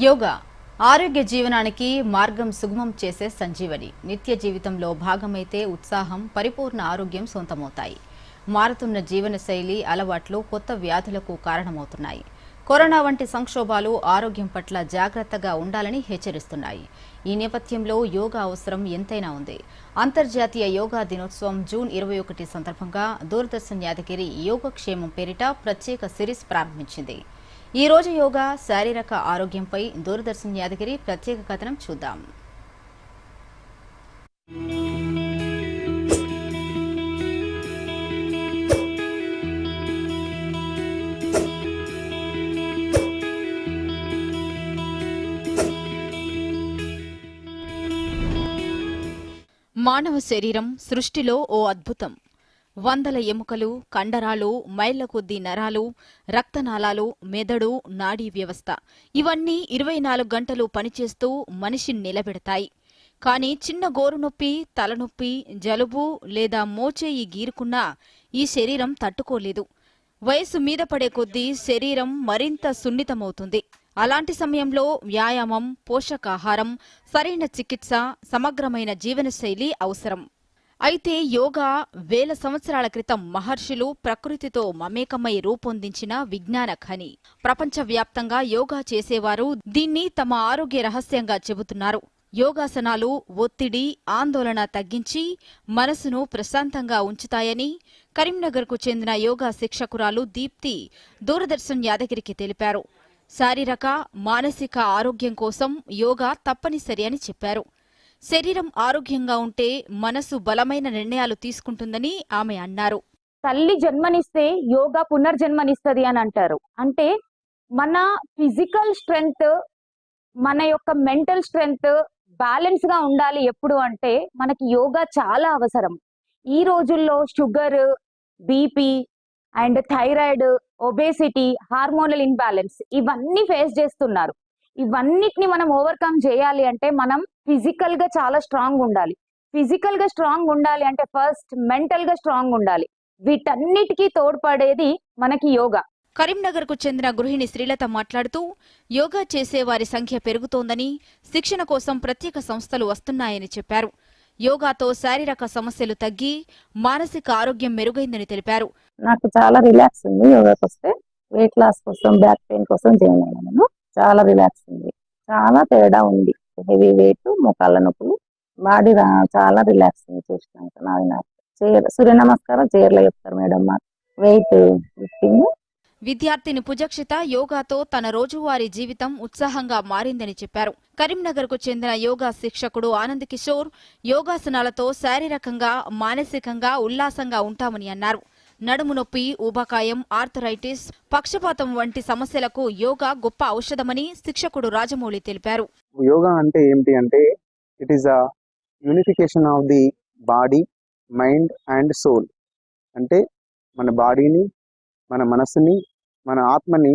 యోగా ఆరోగ్య జీవనానికి మార్గం సుగమం చేసే సంజీవని. నిత్య జీవితంలో భాగమైతే ఉత్సాహం పరిపూర్ణ ఆరోగ్యం సొంతమవుతాయి. మారుతున్న జీవనశైలి అలవాట్లు కొత్త వ్యాధులకు కారణమవుతున్నాయి. కరోనా వంటి సంక్షోభాలు ఆరోగ్యం పట్ల జాగ్రత్తగా ఉండాలని హెచ్చరిస్తున్నాయి. ఈ నేపథ్యంలో యోగా అవసరం ఎంతైనా ఉంది. అంతర్జాతీయ యోగా దినోత్సవం జూన్ ఇరవై ఒకటి సందర్భంగా దూరదర్శన్ యాదగిరి యోగక్షేమం పేరిట ప్రత్యేక సిరీస్ ప్రారంభించింది. ఈ రోజు యోగా శారీరక ఆరోగ్యంపై దూరదర్శన్ యాదగిరి ప్రత్యేక కథనం చూద్దాం. మానవ శరీరం సృష్టిలో ఓ అద్భుతం. వందల ఎముకలు కండరాలు మైళ్ళ కొద్దీ నరాలు రక్తనాళాలు మెదడు నాడీ వ్యవస్థ. ఇవన్నీ ఇరవై నాలుగు గంటలు పనిచేస్తూ మనిషిని నిలబెడతాయి. కానీ చిన్న గోరు నొప్పి తలనొప్పి జలుబు లేదా మోచేయి గీరుకున్నా ఈ శరీరం తట్టుకోలేదు. వయసు మీద పడే కొద్దీ శరీరం మరింత సున్నితమవుతుంది. అలాంటి సమయంలో వ్యాయామం పోషకాహారం సరైన చికిత్స సమగ్రమైన జీవనశైలి అవసరం. అయితే యోగా వేల సంవత్సరాల క్రితం మహర్షులు ప్రకృతితో మమేకమై రూపొందించిన విజ్ఞాన ఖని. ప్రపంచవ్యాప్తంగా యోగా చేసేవారు దీన్ని తమ ఆరోగ్య రహస్యంగా చెబుతున్నారు. యోగాసనాలు ఒత్తిడి ఆందోళన తగ్గించి మనసును ప్రశాంతంగా ఉంచుతాయని కరీంనగర్కు చెందిన యోగా శిక్షకురాలు దీప్తి దూరదర్శన్ యాదగిరికి తెలిపారు. శారీరక మానసిక ఆరోగ్యం కోసం యోగా తప్పనిసరి అని చెప్పారు. శరీరం ఆరోగ్యంగా ఉంటే మనసు బలమైన నిర్ణయాలు తీసుకుంటుందని ఆమె అన్నారు. తల్లి జన్మనిస్తే యోగా పునర్జన్మనిస్తుంది అని అంటారు. అంటే మన ఫిజికల్ స్ట్రెంగ్త్ మన యొక్క మెంటల్ స్ట్రెంగ్త్ బ్యాలెన్స్గా ఉండాలి ఎప్పుడు అంటే మనకి యోగా చాలా అవసరం. ఈ రోజుల్లో sugar BP and thyroid obesity hormonal imbalance ఇవన్నీ ఫేస్ చేస్తున్నారు. ఇవన్నిటిని మనం ఓవర్కమ్ చేయాలి అంటే మనం ఫిజికల్గా చాలా స్ట్రాంగ్ ఉండాలి. ఫిజికల్గా స్ట్రాంగ్ ఉండాలి అంటే ఫస్ట్ మెంటల్గా స్ట్రాంగ్ ఉండాలి. వీటన్నిటికీ తోడ్పడేది మనకి యోగా. కరీంనగర్కు చెందిన గృహిణి శ్రీలత మాట్లాడుతూ యోగా చేసే వారి సంఖ్య పెరుగుతోందని శిక్షణ కోసం ప్రత్యేక సంస్థలు వస్తున్నాయని చెప్పారు. యోగాతో శారీరక సమస్యలు తగ్గి మానసిక ఆరోగ్యం మెరుగైందని తెలిపారు. నాకు చాలా రిలాక్స్ ఉంది యోగాకి వస్తే. వెయిట్ లాస్ కోసం బ్యాక్ పెయిన్ కోసం చాలా రిలాక్స్ ఉంది. చాలా తేడా ఉంది. హెవీ వెయిట్ మోకాళ్ళ నొప్పులు. బాడీ చాలా రిలాక్స్ చేసినాక నాది సూర్య నమస్కారం చీరలో చెప్తారు మేడం మాకు వెయిట్ లిఫ్టింగ్. విద్యార్థిని పుజక్షిత యోగాతో తన రోజువారీ జీవితం ఉత్సాహంగా మారిందని చెప్పారు. కరీంనగర్కు చెందిన యోగా శిక్షకుడు ఆనంద్ కిషోర్ యోగాసనాలతో శారీరకంగా మానసికంగా ఉల్లాసంగా ఉంటామని అన్నారు. నడుము నొప్పి ఊబకాయం ఆర్థరైటిస్ పక్షపాతం వంటి సమస్యలకు యోగా గొప్ప ఔషధమని శిక్షకుడు రాజమౌళి తెలిపారు. యోగా అంటే ఏంటి అంటే it is a unification of the body mind and soul అంటే మన బాడీని మన మనసుని మన ఆత్మని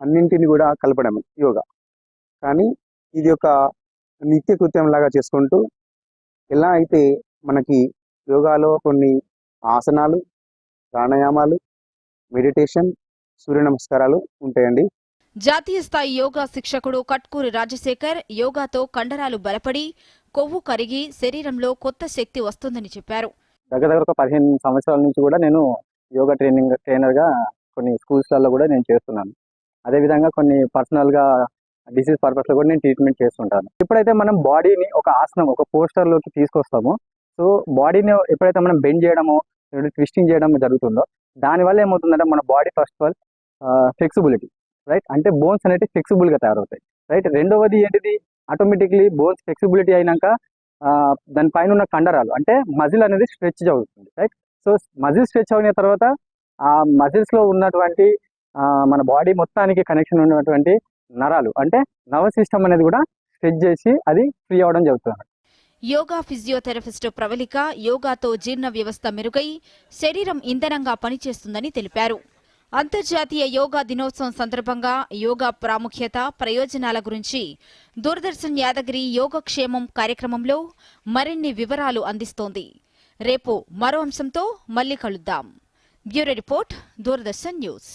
అన్నింటిని కూడా కలపడం యోగా. కానీ ఇది ఒక నిత్య కృత్యం లాగా చేసుకుంటూ ఎలా అయితే మనకి యోగాలో కొన్ని ఆసనాలు ప్రాణాయామాలు మెడిటేషన్ సూర్య నమస్కారాలు ఉంటాయండి. జాతీయ స్థాయి యోగా శిక్షకుడు కట్కూరి రాజశేఖర్ యోగాతో కండరాలు బలపడి కొవ్వు కరిగి శరీరంలో కొత్త శక్తి వస్తుందని చెప్పారు. దగ్గర దగ్గర ఒక పదిహేను సంవత్సరాల నుంచి కూడా నేను యోగా ట్రైనింగ్ ట్రైనర్గా కొన్ని స్కూల్స్లలో కూడా నేను చేస్తున్నాను. అదేవిధంగా కొన్ని పర్సనల్గా డిసీజ్ పర్పస్లో కూడా నేను ట్రీట్మెంట్ చేస్తుంటాను. ఎప్పుడైతే మనం బాడీని ఒక ఆసనం ఒక పోస్టర్లోకి తీసుకొస్తామో సో బాడీని ఎప్పుడైతే మనం బెండ్ చేయడమో ట్విస్టింగ్ చేయడం జరుగుతుందో దానివల్ల ఏమవుతుందంటే మన body first of all flexibility right అంటే బోన్స్ అనేవి ఫ్లెక్సిబుల్గా తయారవుతాయి రైట్ రెండవది ఏంటిది? ఆటోమేటిక్లీ బోన్స్ ఫ్లెక్సిబిలిటీ అయినాక దానిపైన ఉన్న కండరాలు అంటే మజిల్ అనేది స్ట్రెచ్ అవుతుంది రైట్ సో మజిల్ స్ట్రెచ్ అయిన తర్వాత ఆ మజిల్స్లో ఉన్నటువంటి మన బాడీ మొత్తానికి కనెక్షన్ ఉన్నటువంటి నరాలు అంటే నర్వస్ సిస్టమ్ అనేది కూడా స్ట్రెచ్ చేసి అది ఫ్రీ అవడం జరుగుతుంది. యోగా ఫిజియోథెరపిస్టు ప్రవళిక యోగాతో జీర్ణ వ్యవస్థ మెరుగై శరీరం ఇంధనంగా పనిచేస్తుందని తెలిపారు. అంతర్జాతీయ యోగా దినోత్సవం సందర్భంగా యోగా ప్రాముఖ్యత ప్రయోజనాల గురించి దూరదర్శన్ యాదగిరి యోగక్షేమం కార్యక్రమంలో మరిన్ని వివరాలు అందిస్తోంది. రేపు మరో అంశంతో మళ్ళీ కలుద్దాం. Bureau report Doordarshan news.